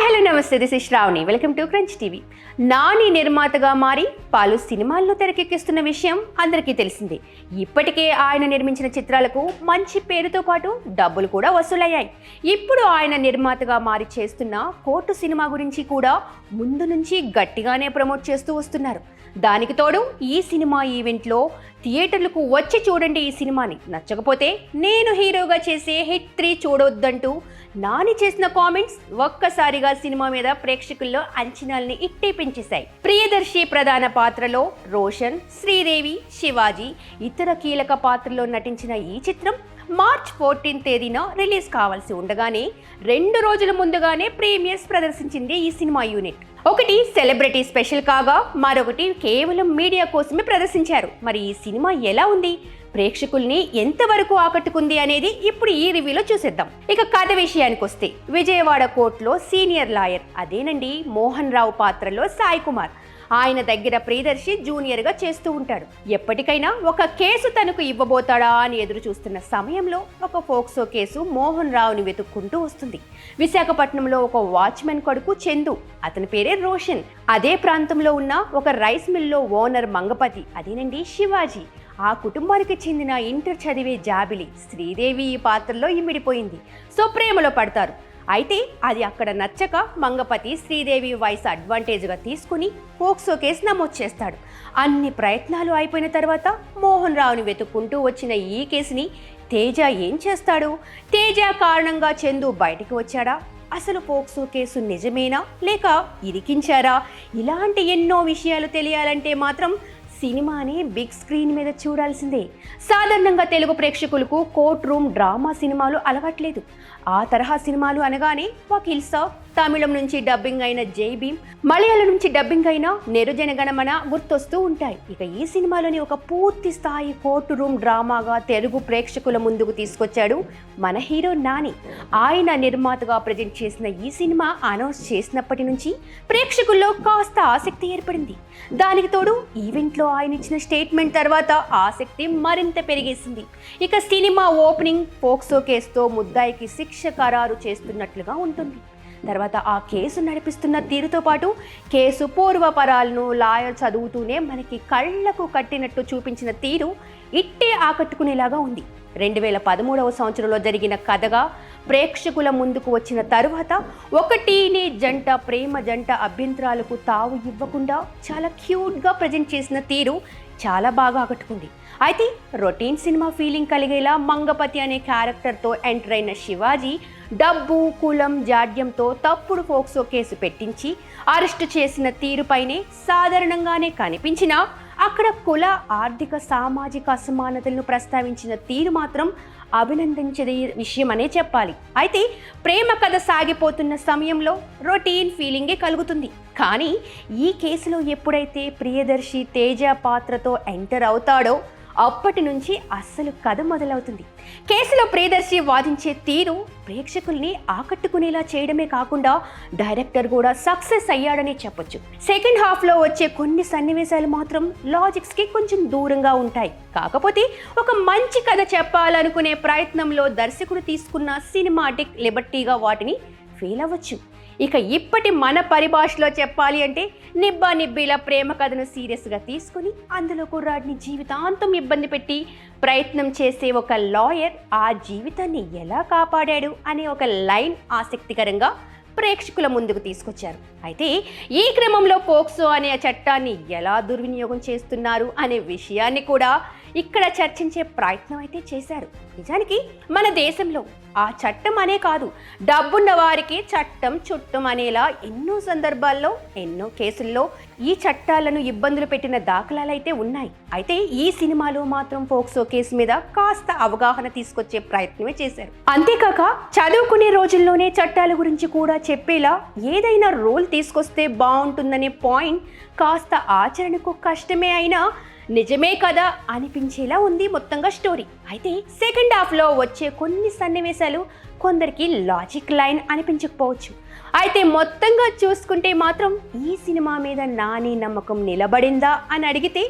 Hi hello నమస్తే this is Shravani welcome to crunch TV Nani నిర్మాతగా మారి పలు సినిమాల్లో తెరకెక్కిస్తున్న విషయం అందరికీ తెలిసిందే. ఇప్పటికే ఆయన నిర్మించిన చిత్రాలకు మంచి పేరుతో పాటు డబ్బులు కూడా వసూలయ్యాయి. ఇప్పుడు ఆయన నిర్మాతగా మారి చేస్తున్న కోర్టు సినిమా గురించి కూడా ముందు నుంచి గట్టిగానే ప్రమోట్ చేస్తూ వస్తున్నారు. దానికి తోడు ఈ సినిమా ఈవెంట్లో థియేటర్లకు వచ్చి చూడండి ఈ సినిమాని. నచ్చకపోతే నేను హీరోగా చేసే హిట్ త్రీ చూడొద్దంటూ నాని చేసిన కామెంట్స్ ఒక్కసారిగా సినిమా మీద ప్రేక్షకుల్లో అంచనాల్ని ఇట్టే పెంచేశాయి ప్రియదర్శి ప్రధాన పాత్రలో రోషన్ శ్రీదేవి శివాజీ ఇతర కీలక పాత్రలో నటించిన ఈ చిత్రం మార్చ్ ఫోర్టీన్ తేదీన రిలీజ్ కావాల్సి ఉండగానే రెండు రోజుల ముందుగానే ప్రీమియర్స్ ప్రదర్శించింది ఈ సినిమా యూనిట్. ఒకటి సెలబ్రిటీ స్పెషల్ కాగా మరొకటి కేవలం మీడియా కోసమే ప్రదర్శించారు. మరి ఈ సినిమా ఎలా ఉంది? ప్రేక్షకుల్ని ఎంతవరకు ఆకట్టుకుంది అనేది ఇప్పుడు ఈ రివ్యూలో చూసేద్దాం. ఇక కథ విషయానికి వస్తే విజయవాడ కోర్టులో సీనియర్ లాయర్ అదేనండి మోహన్ రావు పాత్రలో సాయి కుమార్. ఆయన దగ్గర ప్రియదర్శి జూనియర్గా చేస్తూ ఉంటాడు. ఎప్పటికైనా ఒక కేసు తనకు ఇవ్వబోతాడా అని ఎదురు చూస్తున్న సమయంలో ఒక ఫోక్సో కేసు మోహన్ రావుని వెతుక్కుంటూ వస్తుంది. విశాఖపట్నంలో ఒక వాచ్మెన్ కొడుకు చందు అతని పేరే రోషన్. అదే ప్రాంతంలో ఉన్న ఒక రైస్ మిల్లో ఓనర్ మంగపతి అదేనండి శివాజీ. ఆ కుటుంబానికి చెందిన ఇంటర్ చదివే జాబిలి శ్రీదేవి ఈ పాత్రలో ఇమిడిపోయింది. సో ప్రేమలో పడతారు. అయితే అది అక్కడ నచ్చక మంగపతి శ్రీదేవి వయసు అడ్వాంటేజ్గా తీసుకుని పోక్సో కేసు నమోదు చేస్తాడు. అన్ని ప్రయత్నాలు అయిపోయిన తర్వాత మోహన్ రావుని వెతుక్కుంటూ వచ్చిన ఈ కేసుని తేజ ఏం చేస్తాడు? తేజ కారణంగా చందు బయటికి వచ్చాడా? అసలు పోక్సో కేసు నిజమేనా? లేక ఇరికించారా? ఇలాంటి ఎన్నో విషయాలు తెలియాలంటే మాత్రం సినిమాని బిగ్ స్క్రీన్ మీద చూడాల్సిందే. సాధారణంగా తెలుగు ప్రేక్షకులకు కోర్ట్ రూమ్ డ్రామా సినిమాలు అలవాట్లేదు. ఆ తరహా సినిమాలు అనగానే వకీల్ సాబ్ తమిళం నుంచి డబ్బింగ్ అయిన జై భీమ్ మలయాళం నుంచి డబ్బింగ్ అయిన నెరుజనగణమన గుర్తొస్తూ ఉంటాయి. ఇక ఈ సినిమాలోని ఒక పూర్తి స్థాయి కోర్టు రూమ్ డ్రామాగా తెలుగు ప్రేక్షకుల ముందుకు తీసుకొచ్చాడు మన హీరో నాని. ఆయన నిర్మాతగా ప్రజెంట్ చేసిన ఈ సినిమా అనౌన్స్ చేసినప్పటి నుంచి ప్రేక్షకుల్లో కాస్త ఆసక్తి ఏర్పడింది. దానికి తోడు ఈవెంట్లో ఆయన ఇచ్చిన స్టేట్మెంట్ తర్వాత ఆసక్తి మరింత పెరిగేసింది. ఇక సినిమా ఓపెనింగ్ పోక్సో కేసుతో ముద్దాయికి శిక్ష ఖరారు చేస్తున్నట్లుగా ఉంటుంది. తర్వాత ఆ కేసు నడిపిస్తున్న తీరుతో పాటు కేసు పూర్వపరాలను లాయర్ చదువుతూనే మనకి కళ్ళకు కట్టినట్టు చూపించిన తీరు ఇట్టే ఆకట్టుకునేలాగా ఉంది. రెండు వేల పదమూడవ సంవత్సరంలో జరిగిన కథగా ప్రేక్షకుల ముందుకు వచ్చిన తరువాత ఒక టీనేజ్ జంట ప్రేమ జంట అభ్యంతరాలకు తావు ఇవ్వకుండా చాలా క్యూట్గా ప్రజెంట్ చేసిన తీరు చాలా బాగా ఆకట్టుకుంది. అయితే రొటీన్ సినిమా ఫీలింగ్ కలిగేలా మంగపతి అనే క్యారెక్టర్తో ఎంటర్ అయిన శివాజీ డబ్బు కులం జాడ్యంతో తప్పుడు ఫోక్సో కేసు పెట్టించి అరెస్టు చేసిన తీరుపైనే సాధారణంగానే కనిపించినా అక్కడ కుల ఆర్థిక సామాజిక అసమానతలను ప్రస్తావించిన తీరు మాత్రం అభినందించే విషయం అనే చెప్పాలి. అయితే ప్రేమ కథ సాగిపోతున్న సమయంలో రొటీన్ ఫీలింగే కలుగుతుంది. కానీ ఈ కేసులో ఎప్పుడైతే ప్రియదర్శి తేజ పాత్రతో ఎంటర్ అవుతాడో అప్పటి నుంచి అస్సలు కథ మొదలవుతుంది. కేసులో ప్రియదర్శి వాదించే తీరు ప్రేక్షకుల్ని ఆకట్టుకునేలా చేయడమే కాకుండా డైరెక్టర్ కూడా సక్సెస్ అయ్యాడనే చెప్పొచ్చు. సెకండ్ హాఫ్లో వచ్చే కొన్ని సన్నివేశాలు మాత్రం లాజిక్స్కి కొంచెం దూరంగా ఉంటాయి. కాకపోతే ఒక మంచి కథ చెప్పాలనుకునే ప్రయత్నంలో దర్శకుడు తీసుకున్న సినిమాటిక్ లిబర్టీగా వాటిని ఫీల్ అవ్వచ్చు ఇక ఇప్పటి మన పరిభాషలో చెప్పాలి అంటే నిబ్బా నిబ్బిలా ప్రేమ కథను సీరియస్గా తీసుకుని అందులో కుర్రాడిని జీవితాంతం ఇబ్బంది పెట్టి ప్రయత్నం చేసే ఒక లాయర్ ఆ జీవితాన్ని ఎలా కాపాడాడు అనే ఒక లైన్ ఆసక్తికరంగా ప్రేక్షకుల ముందుకు తీసుకొచ్చారు. అయితే ఈ క్రమంలో పోక్సో అనే చట్టాన్ని ఎలా దుర్వినియోగం చేస్తున్నారు అనే విషయాన్ని కూడా ఇక్కడ చర్చించే ప్రయత్నం అయితే చేశారు. నిజానికి మన దేశంలో ఆ చట్టం అనే కాదు డబ్బున్న వారికి చట్టం చుట్టం అనేలా ఎన్నో సందర్భాల్లో ఎన్నో కేసుల్లో ఈ చట్టాలను ఇబ్బందులు పెట్టిన దాఖలాలైతే ఉన్నాయి. అయితే ఈ సినిమాలో మాత్రం పోక్సో కేసు మీద కాస్త అవగాహన తీసుకొచ్చే ప్రయత్నమే చేశారు. అంతేకాక చదువుకునే రోజుల్లోనే చట్టాల గురించి కూడా చెప్పేలా ఏదైనా రూల్ తీసుకొస్తే బాగుంటుందనే పాయింట్ కాస్త ఆచరణకు కష్టమే అయినా నిజమే కదా అనిపించేలా ఉంది మొత్తంగా స్టోరీ. అయితే సెకండ్ హాఫ్లో వచ్చే కొన్ని సన్నివేశాలు కొందరికి లాజిక్ లైన్ అనిపించకపోవచ్చు. అయితే మొత్తంగా చూసుకుంటే మాత్రం ఈ సినిమా మీద నాని నమ్మకం నిలబడిందా అని అడిగితే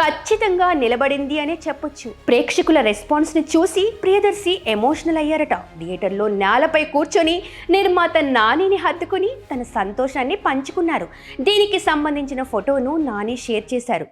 ఖచ్చితంగా నిలబడింది అనే చెప్పొచ్చు. ప్రేక్షకుల రెస్పాన్స్ని చూసి ప్రియదర్శి ఎమోషనల్ అయ్యారట. థియేటర్లో నేలపై కూర్చొని నిర్మాత నానిని హత్తుకుని తన సంతోషాన్ని పంచుకున్నారు. దీనికి సంబంధించిన ఫోటోను నాని షేర్ చేశారు.